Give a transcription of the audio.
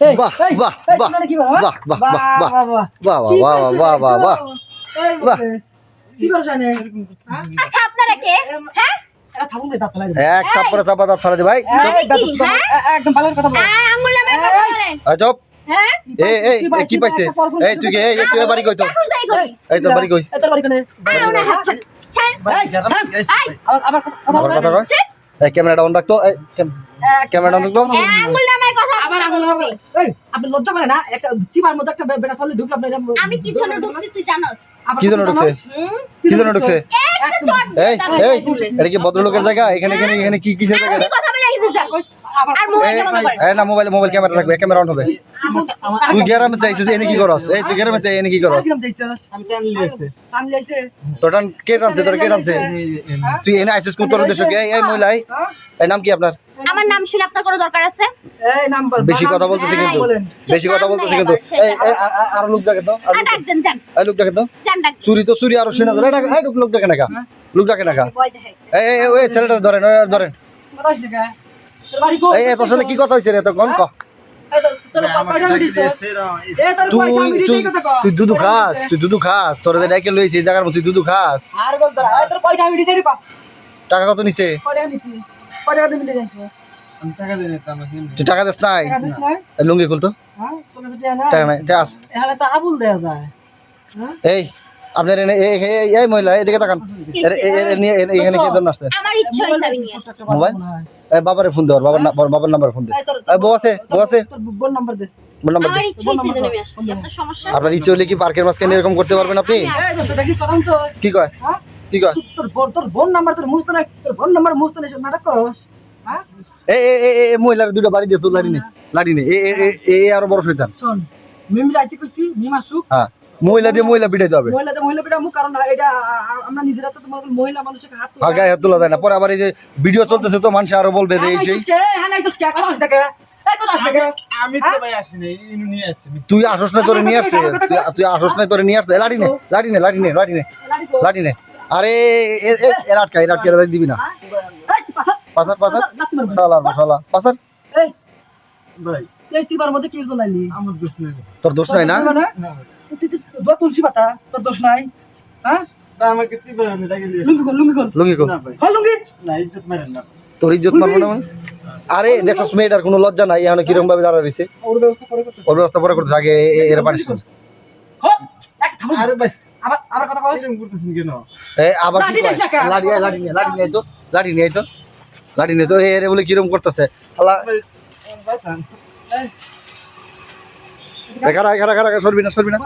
বাহ, বাহ, বাহ, কি হ্যাঁ? বাহ, বাহ, বাহ, বাহ, বাহ, বাহ। বাহ, বাহ? আচ্ছা আপনারা কে হ্যাঁ। এক থাপ্পড়ে চাপা দাঁত ফেলে দে ভাই হ্যাঁ? একদম ভালো কথা। হ্যাঁ বলেন হ্যাঁ কি পাইছে এই তুই কি এই তুই বাড়ি কই করি এই তোর বাড়ি কই তোর বাড়ি কোনে? আবার- কথা- ক্যামেরাটা অন রাখতো এই ক্যাম- এক- ক্যামেরাটা অন রাখতো এ, আঙ্গুল নামায় কথা আবার আঙুল বলছি। এই, আপনি লজ্জা করে না একটা চিপার মধ্যে একটা বেটা ছাগল ঢুকে আপনি আমি কি জন্য ঢুকছি তুই জানোস? কি জন্য ঢুকছে? কি জন্য ঢুকছে? এই এই এটা কি ভদ্রলোকের জায়গা? এখানে এখানে এখানে কি কিসের জায়গা কথা বলে রেখে যা আবার- আর মোবাইল বন্ধ কর এই না মোবাইল মোবাইল ক্যামেরা রাখবে ক্যামেরা অন হবে। তুই গ্যারামে চাইছিস এনে কি করস? এই তুই চাই এনে কি করস? টান? তোর কে টানছে? তোর কে টানছে? হ্যাঁ? তুই এনে আইছিস কোন তোর এই হ্যাঁ? এই নাম কি আপনার? আমার নাম শুনে আপনার কোনো দরকার আছে? এই নাম বল- বেশি কথা বলতেছে হ্যাঁ, কিন্তু বেশি কথা বলতেছে কিন্তু। এই এই আ- আ- আরও লোক ডাকে তো আর ডাক দেন যান। এই লোক ডাকে তো? যান ডাক চুরি তো চুরি আরও শুনে ধরে। এই লোক লোক ডাকে নাকা লোক ডাকে নাকা ভয় এই এই ওই ছেলেটা ধরেন ওই ধরেন। কথা হইছে তোর বাড়ি কই? এই তোর সাথে কি কথা হইছে রে? তো কোন ক। তুই দুধু খাস দুধু খাস। তোর ডাকে লইছিস জায়গার দুধু খাস? টাকা কত নিছে? মিনিট টাকা দিস নাই লুঙ্গি খুলতো হ্যাঁ? টাকা নাই? হ্যাঁ? এই আপনার এই- মহিলা এদিকে তাকান নিয়ে এখানে কি জন্য আসছে। মোবাইল? বাবারে ফোন দেওয়ার বাবার বাবার নাম্বার ফোন দে বউ আছে বউ আছে বোন নাম্বার দে। মোর নাম্বার দে আমার ইচ্ছা হয়েছে এই জন্য আমি আসছি আপনার সমস্যা ইচ্ছে হলে কি পার্কের মাঝখানে এরকম করতে পারবেন আপনি? কি কয় হ্যাঁ? কি কয়? তোর- তোর বোন- তোর বোন নাম্বার তোর তোর বোন নাম্বার নাটক করস? হ্যাঁ? এই এই এই- এই মহিলার দুটো বাড়ি দিয়ে তোর লাড়ি নে লাড়ি নে। এ এ- এ- এ আরও বড় শয়তান। শোন, মিমি রাইতে কইছি, মিম আসুক, হ্যাঁ মহিলা দিয়ে মহিলা পিটাইতে হবে। মহিলাদের মহিলা পিটামু, কারণ এটা আ- আ- আমরা নিজেরা তো তোমার মহিলা মানুষের হাত তুলে- গায়ে হাত তোলা যায় না। পরে আবার এই যে ভিডিও চলতেছে তো মানুষ আরও বলবে যে এই সেই হ্যাঁ? হ্যাঁ, তুই আসস না তোরে নিয়ে আসছে। তুই আসস না তোরে নিয়ে আসছে। লাড়ি নে লাড়ি নে লাড়ি নে। লাড়ি নে? লাড়ি নে। আরে এর আটকা এর আটকা এর দিবি না পাসার পাসার। শালা শালা পাসার তোর দোষ নাই না তুলসী পাতা, তোর দোষ নাই? হ্যাঁ? তোর ইজ্জত মারবো না মানে? আরে দেখছস মেয়েটার কোনো লজ্জা নাই এখন কীরকম ভাবে দাঁড়া রয়েছে ওর ব্যবস্থা পরে করতে আগে এ- এর থামো। আরে ভাই আবার আবার কথা কও। করতেছেন কেন এ আবার কি কেন? লাঠি নিয়ে লাঠি নিয়ে তো লাঠি নিয়ে আয় তো লাঠি নিয়ে তো এ রে বলে কিরম করতেছে আল্লাহ। খারা খারা খারা সরবি না সরবি না?